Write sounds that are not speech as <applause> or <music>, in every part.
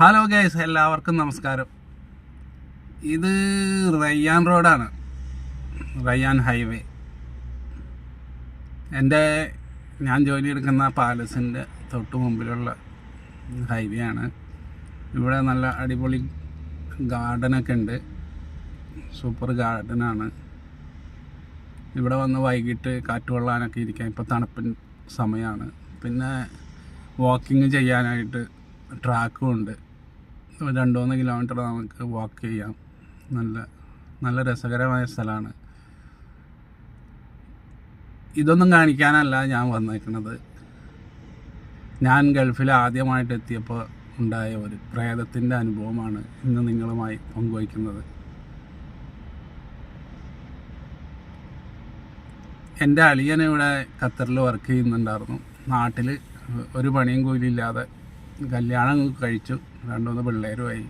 Hello guys എല്ലാവർക്കും നമസ്കാരം. ഇത് റയ്യാൻ റോഡാണ്. റയ്യാൻ ഹൈവേ. എന്റെ ഞാൻ ജോലി എടുക്കുന്ന പാലസിന്റെ തൊട്ട് മുമ്പിലുള്ള ഹൈവേ ആണ് ഇവിടെ നല്ല അടിപൊളി ഗാർഡനൊക്കെ ഉണ്ട്. സൂപ്പർ ഗാർഡനാണ് ഇവിടെ വന്ന് വൈകിട്ട് കാറ്റ് കൊള്ളാനൊക്കെ ഇരിക്കാൻ ഇപ്പോൾ തണുപ്പിൻ സമയമാണ്. പിന്നെ വാക്കിങ് ചെയ്യാനായിട്ട് ട്രാക്കും ഉണ്ട്. രണ്ട് മൂന്ന് കിലോമീറ്റർ നമുക്ക് വാക്ക് ചെയ്യാം. നല്ല നല്ല രസകരമായ സ്ഥലമാണ്. ഇതൊന്നും കാണിക്കാനല്ല ഞാൻ വന്നേക്കുന്നത് ഞാൻ ഗൾഫിൽ ആദ്യമായിട്ട് എത്തിയപ്പോൾ ഉണ്ടായ ഒരു പ്രേതത്തിന്റെ അനുഭവമാണ് ഇന്ന് നിങ്ങളുമായി പങ്കുവയ്ക്കുന്നത്. എന്റെ അളിയൻ ഇവിടെ ഖത്തറിൽ വർക്ക് ചെയ്യുന്നുണ്ടായിരുന്നു. നാട്ടിൽ ഒരു പണിയും കൂലിയില്ലാതെ കല്യാണം കഴിച്ചു. രണ്ടു മൂന്ന് പിള്ളേരുമായി.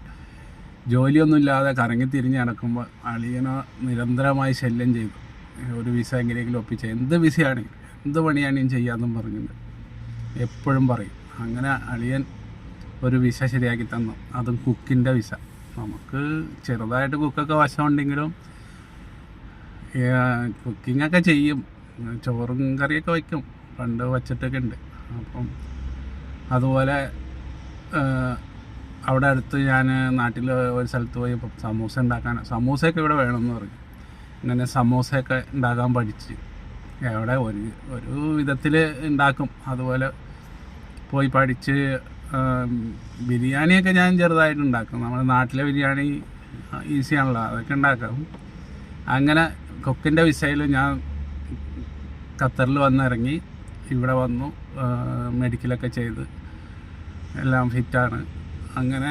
ജോലിയൊന്നുമില്ലാതെ കറങ്ങി തിരിഞ്ഞ് നടക്കുമ്പോൾ അളിയനെ നിരന്തരമായി ശല്യം ചെയ്തു. ഒരു വിസ എങ്ങനെയെങ്കിലും ഒപ്പിച്ച. എന്ത് വിസയാണെങ്കിലും എന്ത് പണിയാണെങ്കിലും ചെയ്യാമെന്നും പറഞ്ഞിട്ടുണ്ട് എപ്പോഴും പറയും. അങ്ങനെ അളിയൻ ഒരു വിസ ശരിയാക്കി തന്നു. അതും കുക്കിന്റെ വിസ. നമുക്ക് ചെറുതായിട്ട് കുക്കൊക്കെ വശമുണ്ടെങ്കിലും കുക്കിങ്ങൊക്കെ ചെയ്യും. ചോറും കറിയൊക്കെ വയ്ക്കും. പണ്ട് വച്ചിട്ടൊക്കെ ഉണ്ട്. അപ്പം അതുപോലെ അവിടെ അടുത്ത് ഞാൻ നാട്ടിൽ ഒരു സ്ഥലത്ത് പോയി സമോസ ഉണ്ടാക്കാൻ സമൂസയൊക്കെ ഇവിടെ വേണമെന്ന് പറഞ്ഞു. ഇങ്ങനെ സമൂസയൊക്കെ ഉണ്ടാക്കാൻ പഠിച്ച്. എവിടെ ഒരു ഒരു വിധത്തിൽ ഉണ്ടാക്കും. അതുപോലെ പോയി പഠിച്ച് ബിരിയാണിയൊക്കെ ഞാൻ ചെറുതായിട്ട് ഉണ്ടാക്കും. നമ്മുടെ നാട്ടിലെ ബിരിയാണി ഈസിയാണല്ലോ അതൊക്കെ ഉണ്ടാക്കാം. അങ്ങനെ കൊക്കിന്റെ വിസയിൽ ഞാൻ ഖത്തറിൽ വന്നിറങ്ങി. ഇവിടെ വന്നു മെഡിക്കലൊക്കെ ചെയ്ത്. എല്ലാം ഫിറ്റാണ് അങ്ങനെ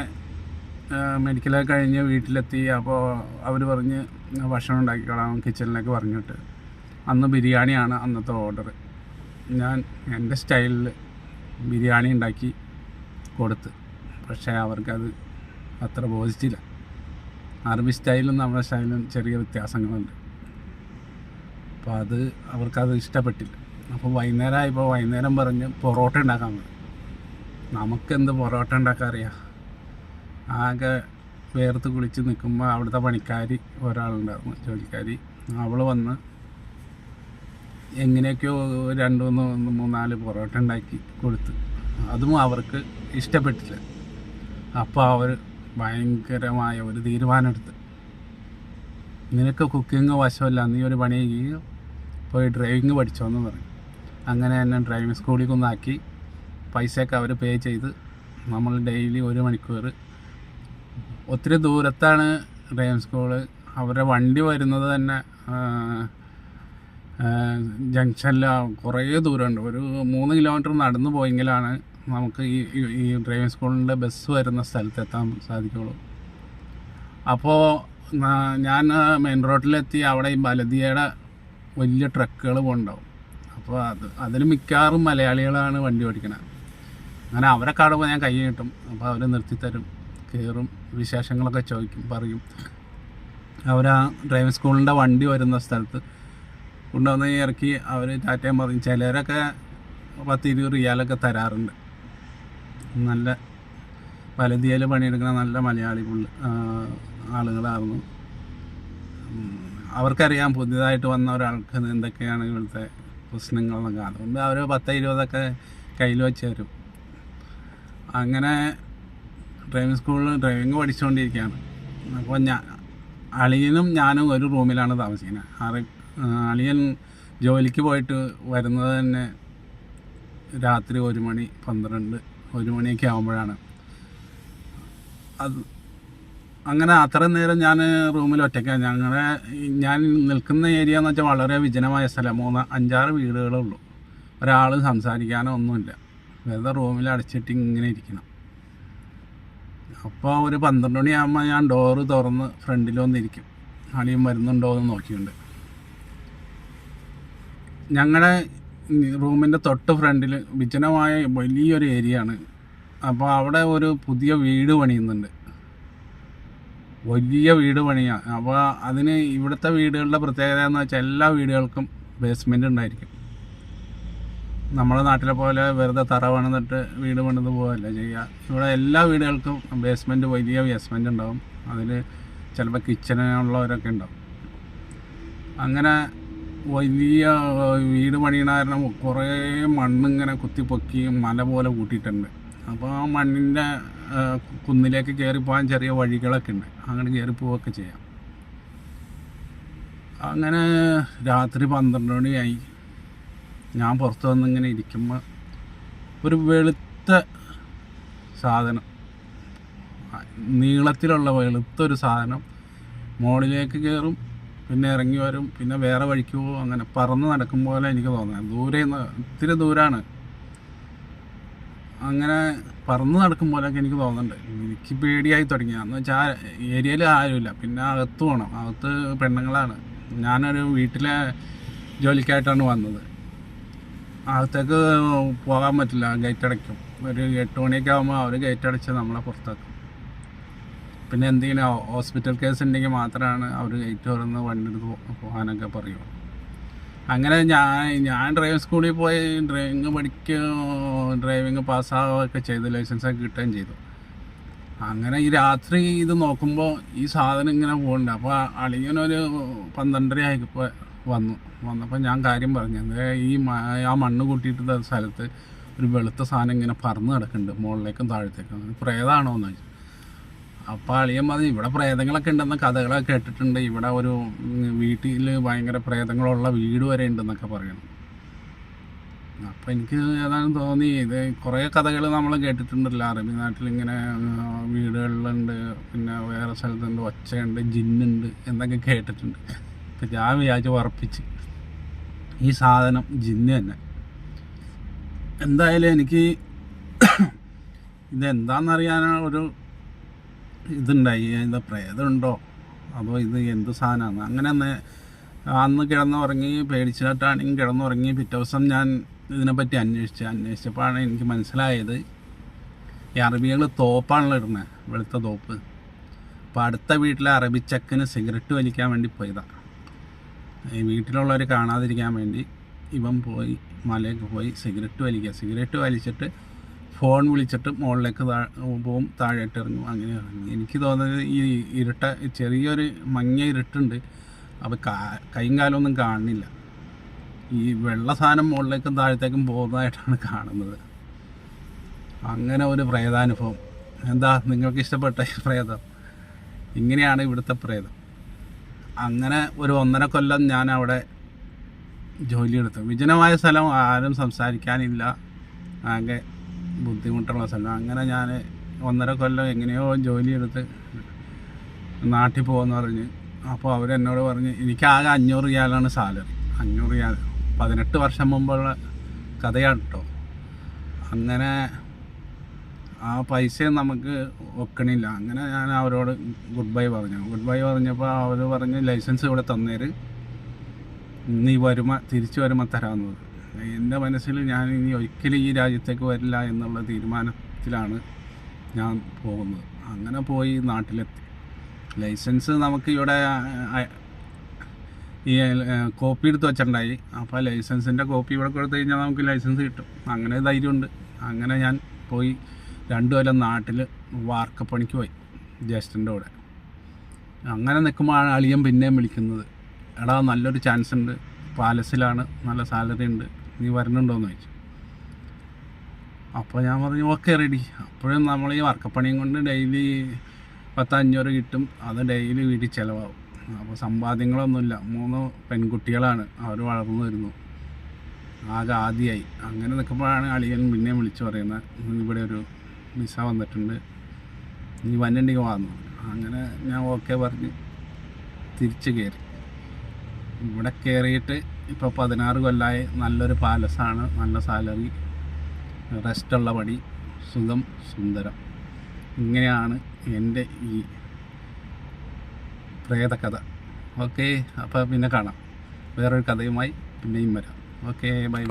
മെഡിക്കലൊക്കെ കഴിഞ്ഞ് വീട്ടിലെത്തി. അപ്പോൾ അവർ പറഞ്ഞ് ഭക്ഷണം ഉണ്ടാക്കിക്കോളാം കിച്ചണിലേക്ക് പറഞ്ഞിട്ട്. അന്ന് ബിരിയാണിയാണ് അന്നത്തെ ഓർഡർ ഞാൻ എന്റെ സ്റ്റൈലിൽ ബിരിയാണി ഉണ്ടാക്കി കൊടുത്ത്. പക്ഷേ അവർക്കത് അത്ര ബോധിച്ചില്ല. അറബി സ്റ്റൈലും നമ്മുടെ സ്റ്റൈലും ചെറിയ വ്യത്യാസങ്ങളുണ്ട്. അപ്പോൾ അത് അവർക്കത് ഇഷ്ടപ്പെട്ടില്ല. അപ്പോൾ വൈകുന്നേരം ആയപ്പോൾ വൈകുന്നേരം പറഞ്ഞ് പൊറോട്ട ഉണ്ടാക്കാൻ പറഞ്ഞു. നമുക്കെന്ത് പൊറോട്ട ഉണ്ടാക്കാൻ അറിയാം ആകെ വേർത്ത് കുളിച്ച് നിൽക്കുമ്പോൾ അവിടുത്തെ പണിക്കാരി ഒരാളുണ്ടായിരുന്നു ജോലിക്കാരി. അവൾ വന്ന് എങ്ങനെയൊക്കെയോ രണ്ട് മൂന്ന് മൂന്നാൽ പൊറോട്ട ഉണ്ടാക്കി കൊടുത്ത്. അതും അവർക്ക് ഇഷ്ടപ്പെട്ടില്ല. അപ്പോൾ അവർ ഭയങ്കരമായ ഒരു തീരുമാനമെടുത്ത് നിനക്ക് കുക്കിംഗ് വശമല്ല നീ ഒരു പണി പോയി ഡ്രൈവിങ് പഠിച്ചോന്ന് പറഞ്ഞു. അങ്ങനെ എന്നെ ഡ്രൈവിംഗ് സ്കൂളിൽ കൊന്നാക്കി. പൈസയൊക്കെ അവർ പേ ചെയ്ത് നമ്മൾ ഡെയിലി ഒരു മണിക്കൂർ. ഒത്തിരി ദൂരത്താണ് ഡ്രൈവിംഗ് സ്കൂൾ അവരുടെ വണ്ടി വരുന്നത് തന്നെ ജംഗ്ഷനിൽ കുറേ ദൂരമുണ്ട്. ഒരു മൂന്ന് കിലോമീറ്റർ നടന്നു പോയെങ്കിലാണ് നമുക്ക് ഈ ഈ ഡ്രൈവിംഗ് സ്കൂളിന്റെ ബസ് വരുന്ന സ്ഥലത്തെത്താൻ സാധിക്കുള്ളൂ. അപ്പോൾ ഞാൻ മെയിൻ റോഡിലെത്തി അവിടെ ഈ ബലതിയുടെ വലിയ ട്രക്കുകൾ പോകുന്നുണ്ടാവും അപ്പോൾ അത് അതിൽ മിക്കവാറും മലയാളികളാണ് വണ്ടി ഓടിക്കണത് അങ്ങനെ അവരെ കാണുമ്പോൾ ഞാൻ കൈ കിട്ടും അപ്പോൾ അവർ നിർത്തിത്തരും. കയറും വിശേഷങ്ങളൊക്കെ ചോദിക്കും പറയും. അവരാ ഡ്രൈവിംഗ് സ്കൂളിന്റെ വണ്ടി വരുന്ന സ്ഥലത്ത് കൊണ്ടുവന്ന് ഇറക്കി അവർ ടാറ്റയും പറയും. ചിലരൊക്കെ പത്ത് ഇരുപത് റിയാലൊക്കെ തരാറുണ്ട്. നല്ല വലതിയയിൽ പണിയെടുക്കുന്ന നല്ല മലയാളി പുള്ളി ആളുകളായിരുന്നു അവർക്കറിയാം പുതിയതായിട്ട് വന്ന ഒരാൾക്ക് എന്തൊക്കെയാണ് ഇവിടുത്തെ പ്രശ്നങ്ങളെന്നൊക്കെ. അതുകൊണ്ട് അവർ പത്ത് ഇരുപതൊക്കെ കയ്യിൽ വെച്ച് തരും. അങ്ങനെ ഡ്രൈവിംഗ് സ്കൂളിൽ ഡ്രൈവിംഗ് പഠിച്ചുകൊണ്ടിരിക്കുകയാണ് അപ്പോൾ ഞാൻ അളിയനും ഞാനും ഒരു റൂമിലാണ് താമസിക്കുന്നത് അറി അളിയൻ ജോലിക്ക് പോയിട്ട് വരുന്നത് തന്നെ രാത്രി ഒരു മണി പന്ത്രണ്ട് ഒരു മണിയൊക്കെ ആകുമ്പോഴാണ് അത് അങ്ങനെ അത്ര നേരം ഞാൻ റൂമിൽ ഒറ്റയ്ക്കാണ് ഞങ്ങളുടെ ഞാൻ നിൽക്കുന്ന ഏരിയ എന്ന് വെച്ചാൽ വളരെ വിജനമായ സ്ഥലം. മൂന്ന് അഞ്ചാറ് വീടുകളേ ഉള്ളൂ. ഒരാൾ സംസാരിക്കാനോ ഒന്നുമില്ല വെറുതെ റൂമിൽ അടച്ചിട്ട് ഇങ്ങനെ ഇരിക്കണം. അപ്പോൾ ഒരു പന്ത്രണ്ട് മണിയാകുമ്പോൾ ഞാൻ ഡോറ് തുറന്ന് ഫ്രണ്ടിൽ വന്നിരിക്കും. അളിയും വരുന്നുണ്ടോ എന്ന് നോക്കിയുണ്ട്. ഞങ്ങളുടെ റൂമിന്റെ തൊട്ട് ഫ്രണ്ടിൽ വിജനമായ വലിയൊരു ഏരിയ ആണ്. അപ്പോൾ അവിടെ ഒരു പുതിയ വീട് പണിയുന്നുണ്ട്. വലിയ വീട് പണിയാണ് അപ്പോൾ അതിന് ഇവിടുത്തെ വീടുകളുടെ പ്രത്യേകത എന്ന് വെച്ചാൽ എല്ലാ വീടുകൾക്കും ബേസ്മെന്റ് ഉണ്ടായിരിക്കും. നമ്മുടെ നാട്ടിലെ പോലെ വെറുതെ തറ പണിതിട്ട് വീട് പണിത് പോകല്ല ചെയ്യുക ഇവിടെ എല്ലാ വീടുകൾക്കും ബേസ്മെന്റ് വലിയ ബേസ്മെന്റ് ഉണ്ടാവും. അതിൽ ചിലപ്പോൾ കിച്ചണുള്ളവരൊക്കെ ഉണ്ടാവും. അങ്ങനെ വലിയ വീട് പണിയണ കാരണം കുറേ മണ്ണിങ്ങനെ കുത്തിപ്പൊക്കി മല പോലെ കൂട്ടിയിട്ടുണ്ട്. അപ്പോൾ ആ മണ്ണിന്റെ കുന്നിലേക്ക് കയറിപ്പോകാൻ ചെറിയ വഴികളൊക്കെ ഉണ്ട്. അങ്ങനെ കയറി പോവുകയൊക്കെ ചെയ്യാം. അങ്ങനെ രാത്രി പന്ത്രണ്ട് മണിയായി. ഞാൻ പുറത്ത് വന്നിങ്ങനെ ഇരിക്കുമ്പോൾ ഒരു വെളുത്ത സാധനം. നീളത്തിലുള്ള വെളുത്തൊരു സാധനം മുകളിലേക്ക് കയറും പിന്നെ ഇറങ്ങി വരും പിന്നെ വേറെ വഴിക്ക് പോകും അങ്ങനെ പറന്ന് നടക്കും പോലെ എനിക്ക് തോന്നുന്നത് ദൂരെ ഇത്തിരി ദൂരാണ്. അങ്ങനെ പറന്ന് നടക്കും പോലെയൊക്കെ എനിക്ക് തോന്നുന്നുണ്ട്. എനിക്ക് പേടിയായി തുടങ്ങി. എന്ന് വെച്ചാൽ ഏരിയയിൽ ആരുമില്ല. പിന്നെ അകത്ത് പോകണം അകത്ത് പെണ്ണുങ്ങളാണ്. ഞാനൊരു വീട്ടിലെ ജോലിക്കായിട്ടാണ് വന്നത്. അകത്തേക്ക് പോകാൻ പറ്റില്ല. ഗേറ്റ് അടയ്ക്കും. ഒരു എട്ട് മണിയൊക്കെ ആകുമ്പോൾ അവർ ഗേറ്റ് അടച്ച് നമ്മളെ പുറത്താക്കും. പിന്നെ എന്തെങ്കിലും ഹോസ്പിറ്റൽ കേസ് ഉണ്ടെങ്കിൽ മാത്രമാണ് അവർ ഗേറ്റ് തുറന്ന് വണ്ടി പോകാനൊക്കെ പറയുള്ളൂ. അങ്ങനെ ഞാൻ ഞാൻ ഡ്രൈവിംഗ് സ്കൂളിൽ പോയി ഡ്രൈവിങ് പഠിക്കുകയും ഡ്രൈവിങ് പാസ്സാവുകയൊക്കെ ലൈസൻസ് ലൈസൻസൊക്കെ കിട്ടുകയും ചെയ്തു. അങ്ങനെ ഈ രാത്രി ഇത് നോക്കുമ്പോൾ ഈ സാധനം ഇങ്ങനെ പോകുന്നുണ്ട് അപ്പോൾ അളിയനൊരു പന്ത്രണ്ടര ആയപ്പോൾ വന്നു. വന്നപ്പോൾ ഞാൻ കാര്യം പറഞ്ഞു. ദേ ഈ ആ മണ്ണ് കൂട്ടിയിട്ട് സ്ഥലത്ത് ഒരു വെളുത്ത സാധനം ഇങ്ങനെ പറന്ന് കിടക്കുന്നുണ്ട് മുകളിലേക്കും താഴത്തേക്കും. അത് പ്രേതാണോ എന്ന് ചോദിച്ചു. അപ്പോൾ അളിയൻ പറഞ്ഞു ഇവിടെ പ്രേതങ്ങളൊക്കെ ഉണ്ടെന്ന കഥകളൊക്കെ കേട്ടിട്ടുണ്ട്. ഇവിടെ ഒരു വീട്ടിൽ ഭയങ്കര പ്രേതങ്ങളുള്ള വീട് വരെ ഉണ്ടെന്നൊക്കെ പറയണം. അപ്പോൾ എനിക്ക് ഏതാനും തോന്നി ഇത് കുറേ കഥകൾ നമ്മൾ കേട്ടിട്ടുണ്ടല്ലോ. അറബി ആ, വീടുകളിലുണ്ട് പിന്നെ വേറെ സ്ഥലത്തുണ്ട് ഒച്ചയുണ്ട് ജിന്നുണ്ട് എന്നൊക്കെ കേട്ടിട്ടുണ്ട്. അപ്പം ഞാൻ വിചാരിച്ച് ഉറപ്പിച്ച്. ഈ സാധനം ജിന്ന് തന്നെ. എന്തായാലും എനിക്ക് <coughs> ഇതെന്താണെന്നറിയാനാണ് ഒരു ഇതുണ്ടായി. എന്താ പ്രേതമുണ്ടോ? അതോ ഇത് എന്ത് സാധനമാണ് അങ്ങനെ അന്ന് കിടന്നുറങ്ങി പേടിച്ചിട്ടാണെങ്കിൽ കിടന്നുറങ്ങി. പിറ്റേ ദിവസം ഞാൻ ഇതിനെപ്പറ്റി അന്വേഷിച്ച് അന്വേഷിച്ചപ്പോഴാണ് എനിക്ക് മനസ്സിലായത് ഈ അറബികൾ തോപ്പാണല്ലോ ഇടുന്നത് വെളുത്ത തോപ്പ്. അപ്പോൾ അടുത്ത വീട്ടിലെ അറബിച്ചക്കിന് ചക്കന് സിഗരറ്റ് വലിക്കാൻ വേണ്ടി പോയതാണ് ഈ വീട്ടിലുള്ളവർ കാണാതിരിക്കാൻ വേണ്ടി ഇവൻ പോയി മലയൊക്കെ പോയി സിഗരറ്റ് വലിക്കുക സിഗരറ്റ് വലിച്ചിട്ട് ഫോൺ വിളിച്ചിട്ട് മുകളിലേക്ക് പോവും താഴോട്ട് ഇറങ്ങും അങ്ങനെ ഇറങ്ങി. എനിക്ക് തോന്നുന്നത് ഈ ഇരുട്ട ചെറിയൊരു മങ്ങിയ ഇരുട്ടുണ്ട്. അപ്പോൾ കാ കൈയും കാലമൊന്നും കാണുന്നില്ല. ഈ വെള്ള സാധനം മുകളിലേക്കും താഴത്തേക്കും പോകുന്നതായിട്ടാണ് കാണുന്നത്. അങ്ങനെ ഒരു പ്രേതാനുഭവം. എന്താ നിങ്ങൾക്ക് ഇഷ്ടപ്പെട്ട പ്രേതം? ഇങ്ങനെയാണ് ഇവിടുത്തെ പ്രേതം. അങ്ങനെ ഒരു ഒന്നര കൊല്ലം ഞാൻ അവിടെ ജോലിയെടുത്തു. വിജനമായ സ്ഥലം ആരും സംസാരിക്കാനില്ല. ആകെ ബുദ്ധിമുട്ടുള്ള സ്ഥലം. അങ്ങനെ ഞാൻ ഒന്നര കൊല്ലം എങ്ങനെയോ ജോലിയെടുത്ത് നാട്ടിൽ പോകുമെന്ന് പറഞ്ഞ്. അപ്പോൾ അവരെന്നോട് പറഞ്ഞ് എനിക്കാകെ അഞ്ഞൂറ് റിയാലാണ് സാലറി. അഞ്ഞൂറ് റിയാൽ പതിനെട്ട് വർഷം മുമ്പുള്ള കഥയാണ് കേട്ടോ അങ്ങനെ ആ പൈസ നമുക്ക് ഒക്കണില്ല. അങ്ങനെ ഞാൻ അവരോട് ഗുഡ് ബൈ പറഞ്ഞു. ഗുഡ് ബൈ പറഞ്ഞപ്പോൾ അവർ പറഞ്ഞ് ലൈസൻസ് ഇവിടെ തന്നേര്. നീ വരുമ തിരിച്ചു വരുമ തരാമെന്നത് എന്റെ മനസ്സിൽ ഞാൻ ഇനി ഒരിക്കലും ഈ രാജ്യത്തേക്ക് വരില്ല എന്നുള്ള തീരുമാനത്തിലാണ് ഞാൻ പോകുന്നത്. അങ്ങനെ പോയി നാട്ടിലെത്തി. ലൈസൻസ് നമുക്ക് ഇവിടെ ഈ കോപ്പി എടുത്ത് വെച്ചിട്ടുണ്ടായി. അപ്പോൾ ലൈസൻസിന്റെ കോപ്പി ഇവിടെ കൊടുത്തു കഴിഞ്ഞാൽ നമുക്ക് ലൈസൻസ് കിട്ടും. അങ്ങനെ ധൈര്യമുണ്ട്. അങ്ങനെ ഞാൻ പോയി രണ്ടു കൊല്ലം നാട്ടിൽ വാർക്കപ്പണിക്ക് പോയി ജ്യേഷ്ഠന്റെ കൂടെ. അങ്ങനെ നിൽക്കുമ്പോഴാണ് അളിയൻ പിന്നെയും വിളിക്കുന്നത് എടാ നല്ലൊരു ചാൻസ് ഉണ്ട്. പാലസിലാണ് നല്ല സാലറി ഉണ്ട്. നീ വരുന്നുണ്ടോയെന്ന് ചോദിച്ചു. അപ്പോൾ ഞാൻ പറഞ്ഞു ഓക്കെ റെഡി അപ്പോഴും നമ്മൾ ഈ വർക്കപ്പണിയും കൊണ്ട് ഡെയിലി പത്തഞ്ഞൂറ് കിട്ടും. അത് ഡെയിലി വീട്ടിൽ ചിലവാകും. അപ്പോൾ സമ്പാദ്യങ്ങളൊന്നുമില്ല. മൂന്ന് പെൺകുട്ടികളാണ്. അവർ വളർന്നു വരുന്നു. ആകെ ആദ്യമായി അങ്ങനെ നിൽക്കുമ്പോഴാണ് അളിയൻ പിന്നെ വിളിച്ചു പറയുന്നത്. "ഇന്ന് ഇവിടെ ഒരു വിസ വന്നിട്ടുണ്ട്. നീ വന്നിട്ടുണ്ടെങ്കിൽ വന്നു അങ്ങനെ ഞാൻ ഓക്കെ പറഞ്ഞ് തിരിച്ചു കയറി. ഇവിടെ കയറിയിട്ട് ഇപ്പോൾ പതിനാറ് കൊല്ലമായി നല്ലൊരു പാലസാണ്. നല്ല സാലറി. റെസ്റ്റുള്ള പണി. സുഖം സുന്ദരം. ഇങ്ങനെയാണ് എന്റെ ഈ പ്രേതകഥ. ഓക്കെ അപ്പോൾ പിന്നെ കാണാം. വേറൊരു കഥയുമായി പിന്നെയും വരാം. Okay bye bye